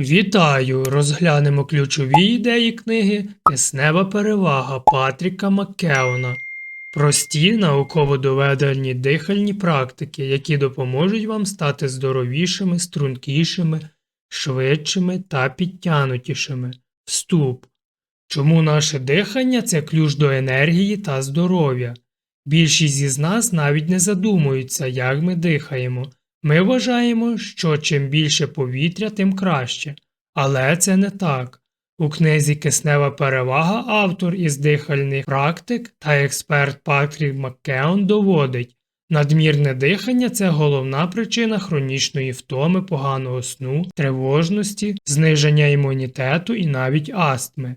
Вітаю! Розглянемо ключові ідеї книги Киснева перевага Патріка Маккеона. Прості науково доведені дихальні практики, які допоможуть вам стати здоровішими, стрункішими, швидшими та підтянутішими. Вступ. Чому наше дихання це ключ до енергії та здоров'я? Більшість із нас навіть не задумуються, як ми дихаємо. Ми вважаємо, що чим більше повітря, тим краще. Але це не так. У книзі Киснева перевага автор із дихальних практик та експерт Патрік Маккеон доводить, надмірне дихання це головна причина хронічної втоми, поганого сну, тривожності, зниження імунітету і навіть астми.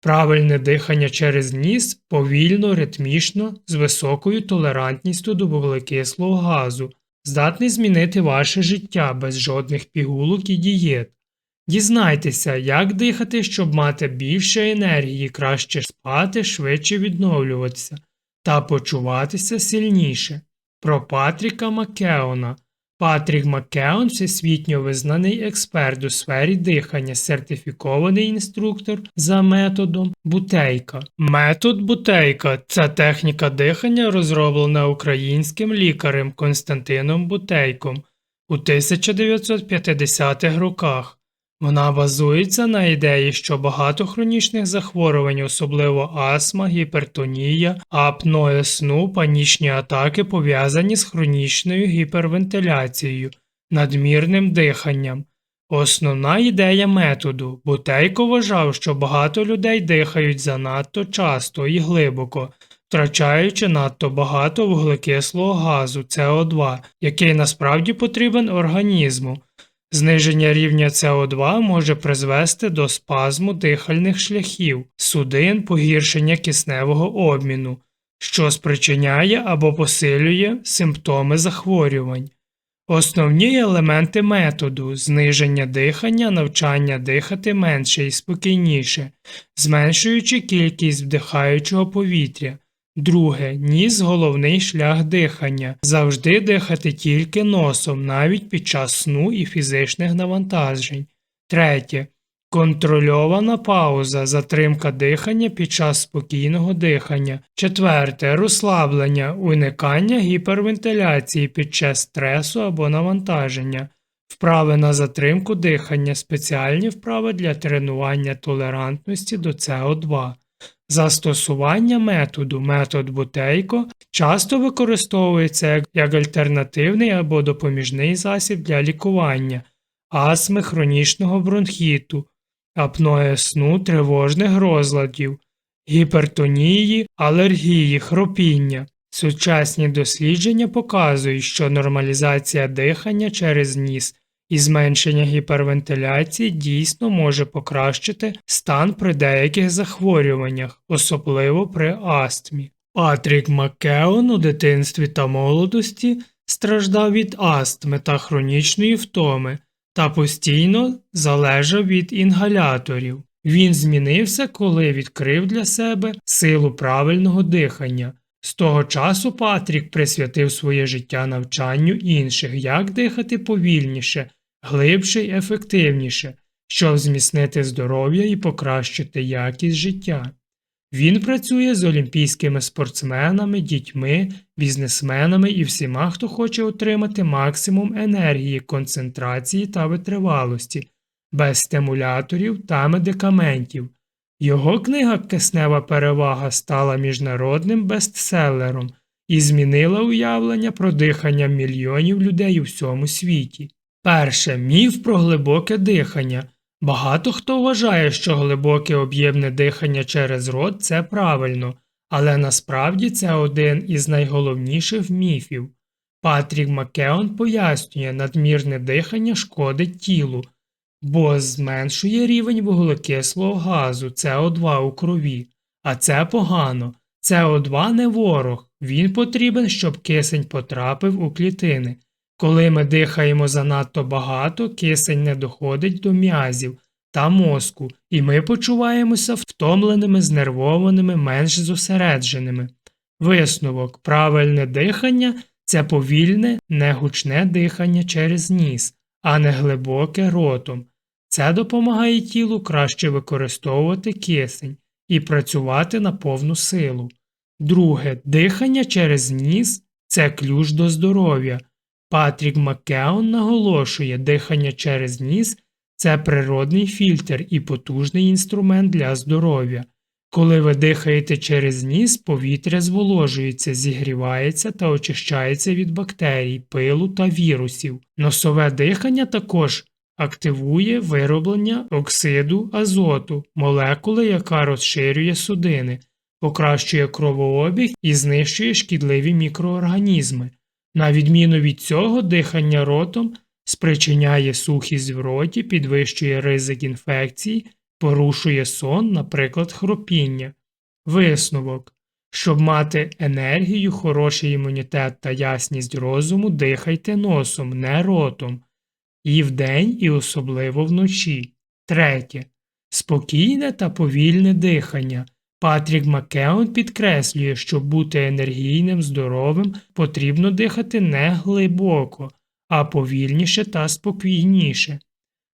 Правильне дихання через ніс повільно, ритмічно, з високою толерантністю до вуглекислого газу, здатний змінити ваше життя без жодних пігулок і дієт. Дізнайтеся, як дихати, щоб мати більше енергії, краще спати, швидше відновлюватися та почуватися сильніше. Про Патріка Маккеона. Патрік Маккеон всесвітньо визнаний експерт у сфері дихання, сертифікований інструктор за методом Бутейка. Метод Бутейка це техніка дихання, розроблена українським лікарем Константином Бутейком у 1950-х роках. Вона базується на ідеї, що багато хронічних захворювань, особливо астма, гіпертонія, апноє сну, панічні атаки пов'язані з хронічною гіпервентиляцією, надмірним диханням. Основна ідея методу Бутейко вважав, що багато людей дихають занадто часто і глибоко, втрачаючи надто багато вуглекислого газу СО2, який насправді потрібен організму. Зниження рівня СО2 може призвести до спазму дихальних шляхів, судин, погіршення кисневого обміну, що спричиняє або посилює симптоми захворювань. Основні елементи методу зниження дихання, навчання дихати менше і спокійніше, зменшуючи кількість вдихаючого повітря. Друге ніс головний шлях дихання. Завжди дихати тільки носом, навіть під час сну і фізичних навантажень. Третє. Контрольована пауза, затримка дихання під час спокійного дихання. Четверте. Розслаблення, уникання гіпервентиляції під час стресу або навантаження. Вправи на затримку дихання, спеціальні вправи для тренування толерантності до СО2. Застосування методу метод Бутейко часто використовується як, альтернативний або допоміжний засіб для лікування астми хронічного бронхіту, апноє сну тривожних розладів, гіпертонії, алергії, хропіння. Сучасні дослідження показують, що нормалізація дихання через ніс і зменшення гіпервентиляції дійсно може покращити стан при деяких захворюваннях, особливо при астмі. Патрік Маккеон у дитинстві та молодості страждав від астми та хронічної втоми та постійно залежав від інгаляторів. Він змінився, коли відкрив для себе силу правильного дихання. З того часу Патрік присвятив своє життя навчанню інших, як дихати повільніше, глибше й ефективніше, щоб зміцнити здоров'я і покращити якість життя. Він працює з олімпійськими спортсменами, дітьми, бізнесменами і всіма, хто хоче отримати максимум енергії, концентрації та витривалості, без стимуляторів та медикаментів. Його книга Киснева перевага стала міжнародним бестселером і змінила уявлення про дихання мільйонів людей у всьому світі. Перше міф про глибоке дихання. Багато хто вважає, що глибоке об'ємне дихання через рот це правильно, але насправді це один із найголовніших міфів. Патрік Маккеон пояснює, надмірне дихання шкодить тілу, бо зменшує рівень вуглекислого газу СО2 у крові, а це погано. СО2 не ворог, він потрібен, щоб кисень потрапив у клітини. Коли ми дихаємо занадто багато, кисень не доходить до м'язів та мозку, і ми почуваємося втомленими, знервованими, менш зосередженими. Висновок правильне дихання це повільне, негучне дихання через ніс, а не глибоке ротом. Це допомагає тілу краще використовувати кисень і працювати на повну силу. Друге, дихання через ніс це ключ до здоров'я. Патрік Маккеон наголошує, дихання через ніс це природний фільтр і потужний інструмент для здоров'я. Коли ви дихаєте через ніс, повітря зволожується, зігрівається та очищається від бактерій, пилу та вірусів. Носове дихання також активує вироблення оксиду азоту, молекули, яка розширює судини, покращує кровообіг і знищує шкідливі мікроорганізми. На відміну від цього, дихання ротом спричиняє сухість в роті, підвищує ризик інфекцій, порушує сон, наприклад, хропіння. Висновок. Щоб мати енергію, хороший імунітет та ясність розуму, дихайте носом, не ротом. І вдень, і особливо вночі. Третє. Спокійне та повільне дихання. Патрік Маккеон підкреслює, щоб бути енергійним, здоровим, потрібно дихати не глибоко, а повільніше та спокійніше.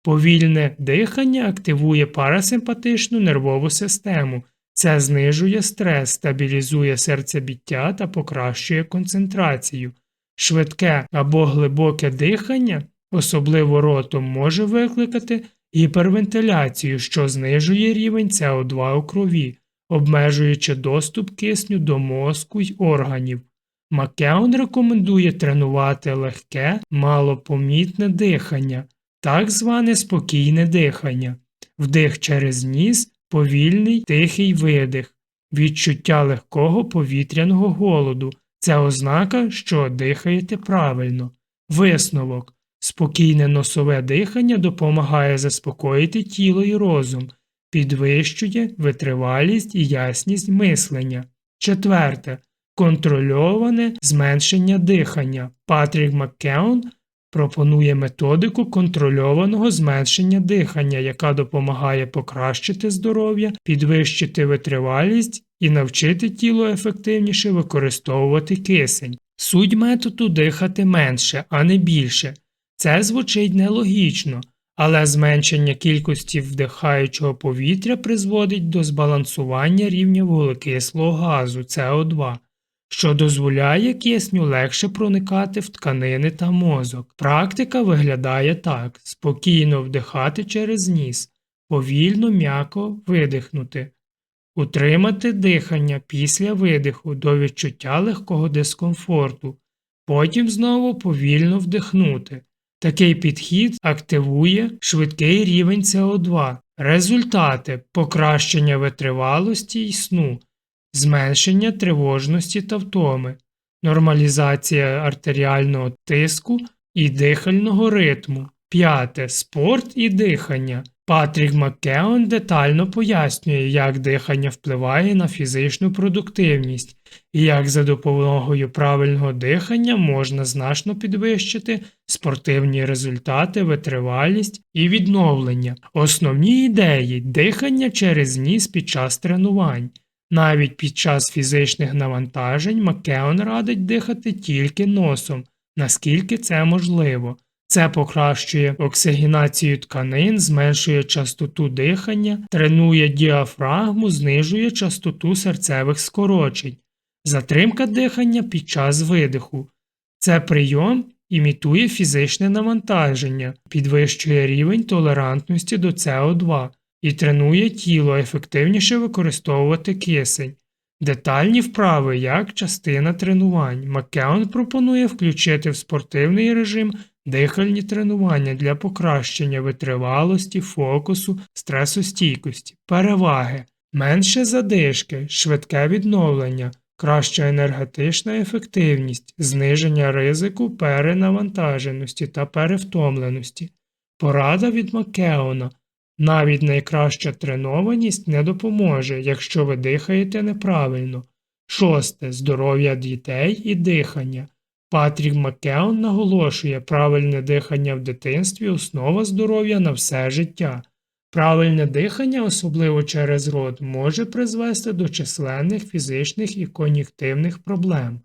Повільне дихання активує парасимпатичну нервову систему. Це знижує стрес, стабілізує серцебіття та покращує концентрацію. Швидке або глибоке дихання, особливо ротом, може викликати гіпервентиляцію, що знижує рівень СО2 у крові, обмежуючи доступ кисню до мозку й органів. Макеон рекомендує тренувати легке, малопомітне дихання, так зване спокійне дихання, вдих через ніс, повільний тихий видих, відчуття легкого повітряного голоду це ознака, що дихаєте правильно. Висновок. Спокійне носове дихання допомагає заспокоїти тіло і розум, підвищує витривалість і ясність мислення. Четверте. Контрольоване зменшення дихання. Патрік Маккеон пропонує методику контрольованого зменшення дихання, яка допомагає покращити здоров'я, підвищити витривалість і навчити тіло ефективніше використовувати кисень. Суть методу дихати менше, а не більше. Це звучить нелогічно, але зменшення кількості вдихаючого повітря призводить до збалансування рівня вуглекислого газу СО2, що дозволяє кисню легше проникати в тканини та мозок. Практика виглядає так: спокійно вдихати через ніс, повільно м'яко видихнути, утримати дихання після видиху до відчуття легкого дискомфорту, потім знову повільно вдихнути. Такий підхід активує швидкий рівень СО2. Результати покращення витривалості й сну, зменшення тривожності та втоми, нормалізація артеріального тиску і дихального ритму. П'яте. Спорт і дихання. Патрік Маккеон детально пояснює, як дихання впливає на фізичну продуктивність і як за допомогою правильного дихання можна значно підвищити спортивні результати, витривалість і відновлення. Основні ідеї дихання через ніс під час тренувань. Навіть під час фізичних навантажень Маккеон радить дихати тільки носом, наскільки це можливо. Це покращує оксигенацію тканин, зменшує частоту дихання, тренує діафрагму, знижує частоту серцевих скорочень, затримка дихання під час видиху. Це прийом імітує фізичне навантаження, підвищує рівень толерантності до СО2 і тренує тіло ефективніше використовувати кисень. Детальні вправи як частина тренувань. Маккеон пропонує включити в спортивний режим дихальні тренування для покращення витривалості, фокусу, стресостійкості, переваги, менше задишки, швидке відновлення, краща енергетична ефективність, зниження ризику перенавантаженості та перевтомленості. Порада від Маккеона. Навіть найкраща тренованість не допоможе, якщо ви дихаєте неправильно. Шосте здоров'я дітей і дихання. Патрік Маккеон наголошує, правильне дихання в дитинстві основа здоров'я на все життя. Правильне дихання, особливо через рот, може призвести до численних фізичних і кон'юктивних проблем.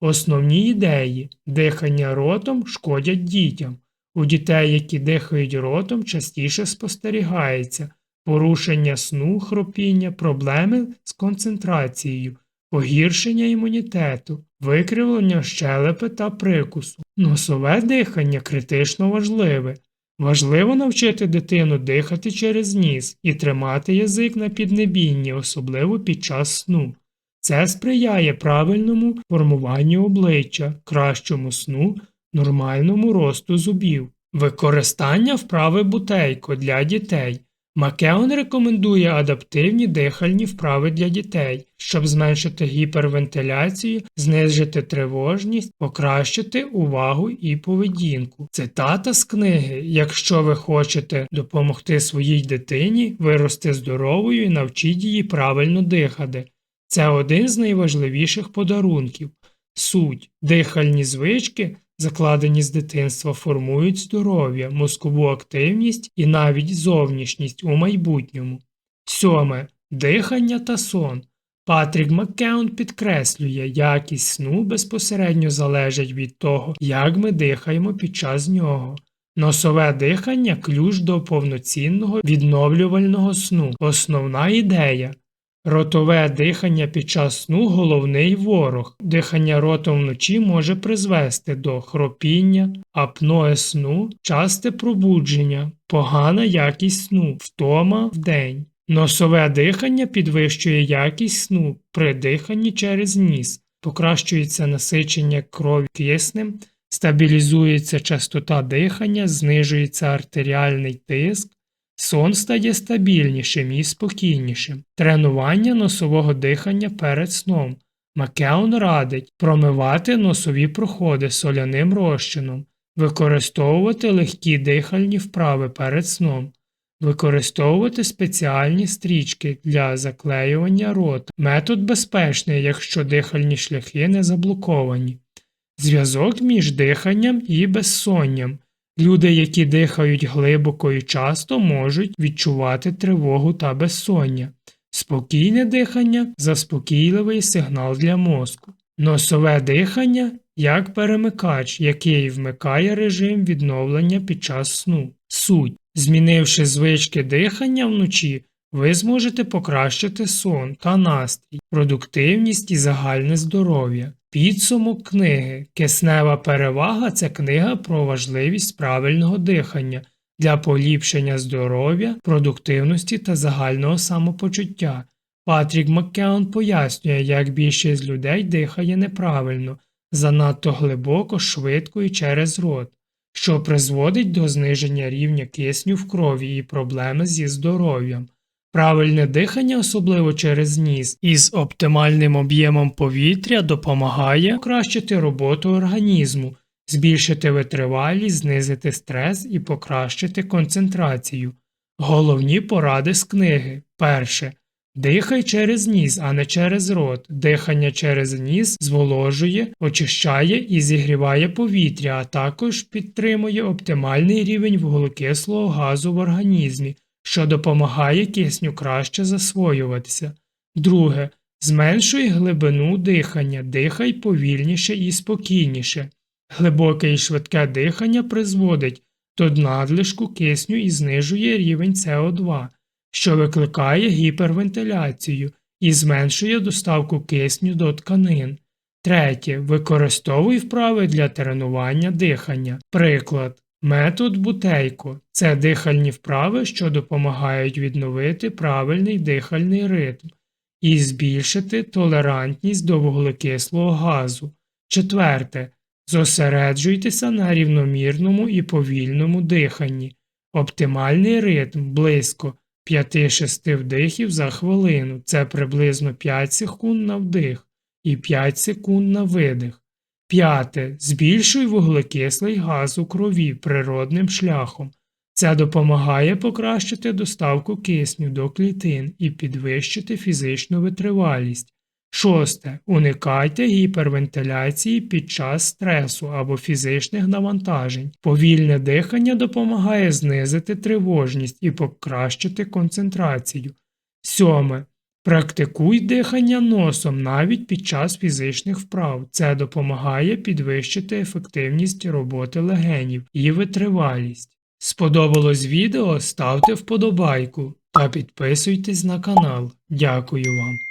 Основні ідеї дихання ротом шкодять дітям, У дітей, які дихають ротом, частіше спостерігається порушення сну, хропіння, проблеми з концентрацією, погіршення імунітету, викривлення щелепи та прикусу. Носове дихання критично важливе. Важливо навчити дитину дихати через ніс і тримати язик на піднебінні, особливо під час сну. Це сприяє правильному формуванню обличчя, кращому сну, нормальному росту зубів. Використання вправи бутейко для дітей. Макеон рекомендує адаптивні дихальні вправи для дітей, щоб зменшити гіпервентиляцію, знизити тривожність, покращити увагу і поведінку. Цитата з книги: Якщо ви хочете допомогти своїй дитині вирости здоровою і навчіть її правильно дихати. Це один з найважливіших подарунків. Суть дихальні звички, закладені з дитинства, формують здоров'я, мозкову активність і навіть зовнішність у майбутньому. Сьоме дихання та сон. Патрік Маккеун підкреслює, якість сну безпосередньо залежить від того, як ми дихаємо під час нього. Носове дихання ключ до повноцінного відновлювального сну. Основна ідея. Ротове дихання під час сну головний ворог. Дихання ротом вночі може призвести до хропіння, апноe сну, часте пробудження, погана якість сну, втома вдень. Носове дихання підвищує якість сну при диханні через ніс, покращується насичення крові киснем, стабілізується частота дихання, знижується артеріальний тиск, сон стає стабільнішим і спокійнішим. Тренування носового дихання перед сном. Макеон радить промивати носові проходи соляним розчином, використовувати легкі дихальні вправи перед сном. Використовувати спеціальні стрічки для заклеювання рота. Метод безпечний, якщо дихальні шляхи не заблоковані. Зв'язок між диханням і безсонням. Люди, які дихають глибоко і часто, можуть відчувати тривогу та безсоння. Спокійне дихання заспокійливий сигнал для мозку. Носове дихання як перемикач, який вмикає режим відновлення під час сну. Суть. Змінивши звички дихання вночі, ви зможете покращити сон та настрій, продуктивність і загальне здоров'я. Підсумок книги Киснева перевага це книга про важливість правильного дихання для поліпшення здоров'я, продуктивності та загального самопочуття. Патрік Маккеон пояснює, як більшість людей дихає неправильно, занадто глибоко, швидко і через рот, що призводить до зниження рівня кисню в крові і проблеми зі здоров'ям. Правильне дихання, особливо через ніс, із оптимальним об'ємом повітря допомагає покращити роботу організму, збільшити витривалість, знизити стрес і покращити концентрацію. Головні поради з книги. Перше. Дихай через ніс, а не через рот. Дихання через ніс зволожує, очищає і зігріває повітря, а також підтримує оптимальний рівень вуглекислого газу в організмі що допомагає кисню краще засвоюватися. Друге. Зменшуй глибину дихання, дихай повільніше і спокійніше. Глибоке і швидке дихання призводить до надлишку кисню і знижує рівень СО2, що викликає гіпервентиляцію і зменшує доставку кисню до тканин. Третє. Використовуй вправи для тренування дихання. Приклад. Метод бутейко це дихальні вправи, що допомагають відновити правильний дихальний ритм і збільшити толерантність до вуглекислого газу. Четверте. Зосереджуйтеся на рівномірному і повільному диханні. Оптимальний ритм близько 5-6 вдихів за хвилину це приблизно 5 секунд на вдих і 5 секунд на видих. П'яте. Збільшуй вуглекислий газ у крові природним шляхом. Це допомагає покращити доставку кисню до клітин і підвищити фізичну витривалість. Шосте. Уникайте гіпервентиляції під час стресу або фізичних навантажень. Повільне дихання допомагає знизити тривожність і покращити концентрацію. Сьоме. Практикуй дихання носом навіть під час фізичних вправ. Це допомагає підвищити ефективність роботи легенів і витривалість. Сподобалось відео? Ставте вподобайку та підписуйтесь на канал. Дякую вам.